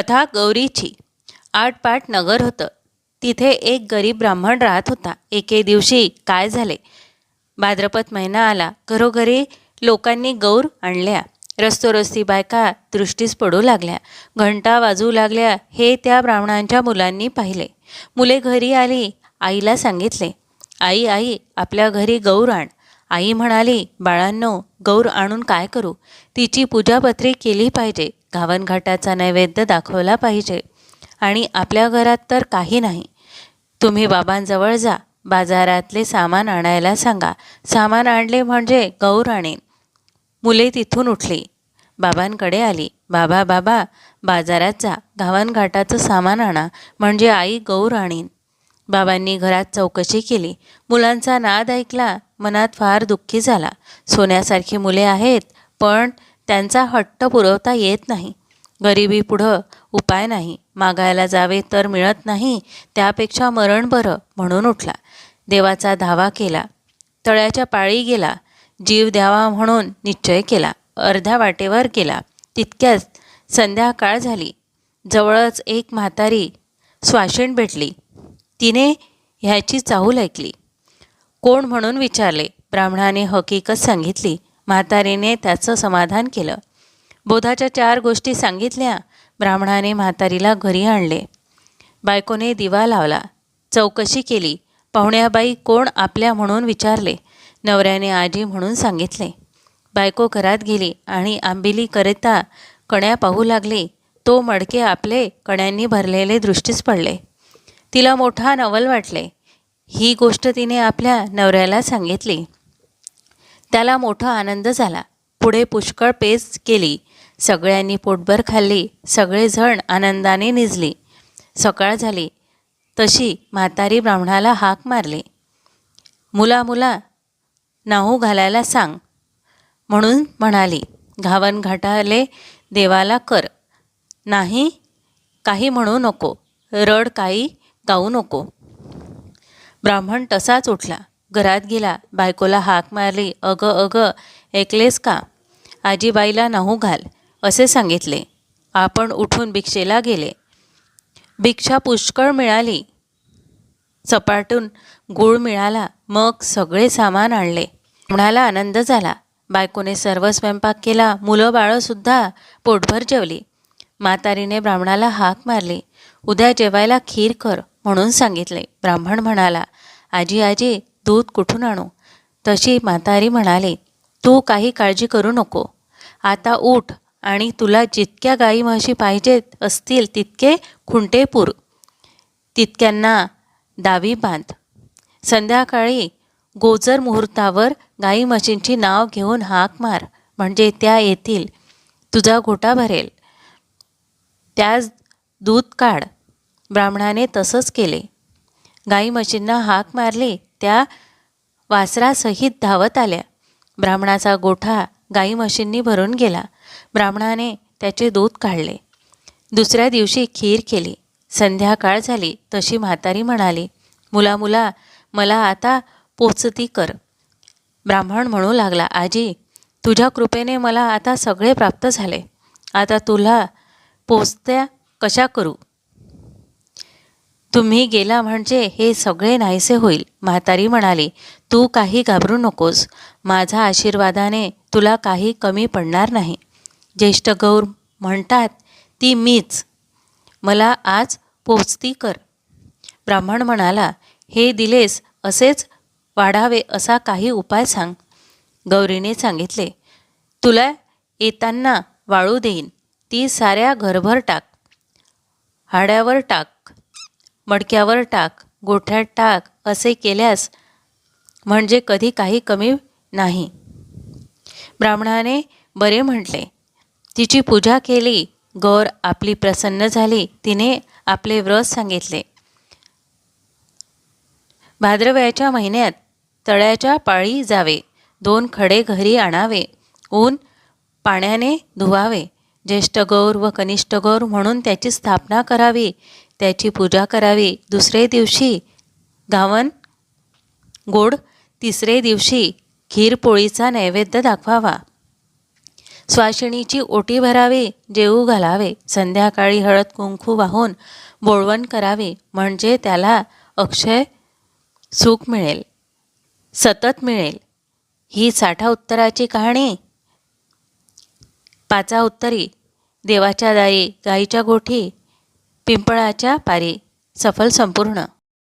कथा गौरीची. आठपाठ नगर होतं. तिथे एक गरीब ब्राह्मण राहत होता. एके दिवशी काय झाले? भाद्रपद महिना आला. घरोघरी लोकांनी गौर आणल्या. रस्तोरस्ती बायका दृष्टीस पडू लागल्या. घंटा वाजू लागल्या हे त्या ब्राह्मणांच्या मुलांनी पाहिले. मुले घरी आली आईला सांगितले आई आई आपल्या घरी गौर आण. आई म्हणाली बाळांनो गौर आणून काय करू? तिची पूजापत्री केली पाहिजे. घावनघाटाचा नैवेद्य दाखवला पाहिजे. आणि आपल्या घरात तर काही नाही. तुम्ही बाबांजवळ जा. बाजारातले सामान आणायला सांगा. सामान आणले म्हणजे गौर आणेन. मुले तिथून उठली. बाबांकडे आली. बाबा बाबा बाजारात जा. घावनघाटाचं सामान आणा. म्हणजे आई गौर आणीन. बाबांनी घरात चौकशी केली. मुलांचा नाद ऐकला. मनात फार दुःखी झाला. सोन्यासारखी मुले आहेत. पण त्यांचा हट्ट पुरवता येत नाही. गरिबी पुढं उपाय नाही. मागायला जावे तर मिळत नाही. त्यापेक्षा मरण बरं म्हणून उठला. देवाचा धावा केला. तळ्याच्या पाळी गेला. जीव द्यावा म्हणून निश्चय केला. अर्ध्या वाटेवर गेला. तितक्याच संध्याकाळ झाली. जवळच एक म्हातारी स्वाशीण भेटली. तिने ह्याची चाहूल ऐकली. कोण म्हणून विचारले? ब्राह्मणाने हकीकत सांगितली. म्हातारीने त्याचं समाधान केलं. बोधाच्या चार गोष्टी सांगितल्या. ब्राह्मणाने म्हातारीला घरी आणले. बायकोने दिवा लावला. चौकशी केली. पाहुण्याबाई कोण आपल्या म्हणून विचारले. नवऱ्याने आजी म्हणून सांगितले. बायको घरात गेली आणि आंबिली करिता कण्या पाहू लागली. तो मडके आपले कण्यांनी भरलेले दृष्टीस पडले. तिला मोठा नवल वाटले. ही गोष्ट तिने आपल्या नवऱ्याला सांगितली. त्याला मोठा आनंद झाला. पुढे पुष्कळ पेज केली. सगळ्यांनी पोटभर खाल्ली. सगळेजण आनंदाने निजली. सकाळ झाली. तशी म्हातारी ब्राह्मणाला हाक मारली. मुला मुला नाहू घालायला सांग. म्हणून म्हणाली घावन घाटाले देवाला कर. नाही काही म्हणू नको. रड काही गाऊ नको. ब्राह्मण तसाच उठला. घरात गेला. बायकोला हाक मारली. अग अग ऐकलेस का? आजीबाईला नाहू घाल असे सांगितले. आपण उठून भिक्षेला गेले. भिक्षा पुष्कळ मिळाली. चपाटून गुळ मिळाला. मग सगळे सामान आणले. म्हणाला आनंद झाला. बायकोने सर्व स्वयंपाक केला. मुलं बाळंसुद्धा पोटभर जेवली. म्हातारीने ब्राह्मणाला हाक मारली. उद्या जेवायला खीर कर म्हणून सांगितले. ब्राह्मण म्हणाला आजी आजी दूध कुठून आणू? तशी म्हातारी म्हणाली तू काही काळजी करू नको. आता उठ आणि तुला जितक्या गाई म्हशी पाहिजेत असतील तितके खुंटे पुर. तितक्यांना दावी बांध. संध्याकाळी गोजर मुहूर्तावर गाई म्हशींची नाव घेऊन हाक मार. म्हणजे त्या येतील. तुझा घोटा भरेल. त्यास दूध काढ. ब्राह्मणाने तसंच केले. गाई म्हशींना हाक मारली. त्या वासरासहित धावत आल्या. ब्राह्मणाचा गोठा गाई म्हशींनी भरून गेला. ब्राह्मणाने त्याचे दूध काढले. दुसऱ्या दिवशी खीर केली. संध्याकाळ झाली तशी म्हातारी म्हणाली मुला मुला मला आता पोचती कर. ब्राह्मण म्हणू लागला आजी तुझ्या कृपेने मला आता सगळे प्राप्त झाले. आता तुला पोचत्या कशा करू? तुम्ही गेला म्हणजे हे सगळे नाहीसे होईल. म्हातारी म्हणाली तू काही घाबरू नकोस. माझा आशीर्वादाने तुला काही कमी पडणार नाही. ज्येष्ठ गौर म्हणतात ती मीच. मला आज पोचती कर. ब्राह्मण म्हणाला हे दिलेस असेच वाढावे असा काही उपाय सांग. गौरीने सांगितले तुला येताना वाळू देईन. ती साऱ्या घरभर टाक. हाड्यावर टाक. मडक्यावर टाक गोठ्यात टाक असे केल्यास म्हणजे कधी काही कमी नाही. ब्राह्मणाने बरे म्हटले तिची पूजा केली गौर आपली प्रसन्न झाली तिने आपले व्रत सांगितले. भाद्रव्याच्या महिन्यात तळ्याच्या पाळी जावे दोन खडे घरी आणावे ऊन पाण्याने धुवावे ज्येष्ठ गौर व कनिष्ठ गौर म्हणून त्याची स्थापना करावी त्याची पूजा करावी. दुसरे दिवशी गावन गोड. तिसरे दिवशी खीरपोळीचा नैवेद्य दाखवावा. स्वाशिणीची ओटी भरावी जेऊ घालावे. संध्याकाळी हळद कुंकू वाहून बोळवण करावे. म्हणजे त्याला अक्षय सुख मिळेल सतत मिळेल. ही साठा उत्तराची कहाणी. पाचा उत्तरी देवाच्या दाई गाईच्या गोठी. पिंपळाच्या पारी. सफल संपूर्ण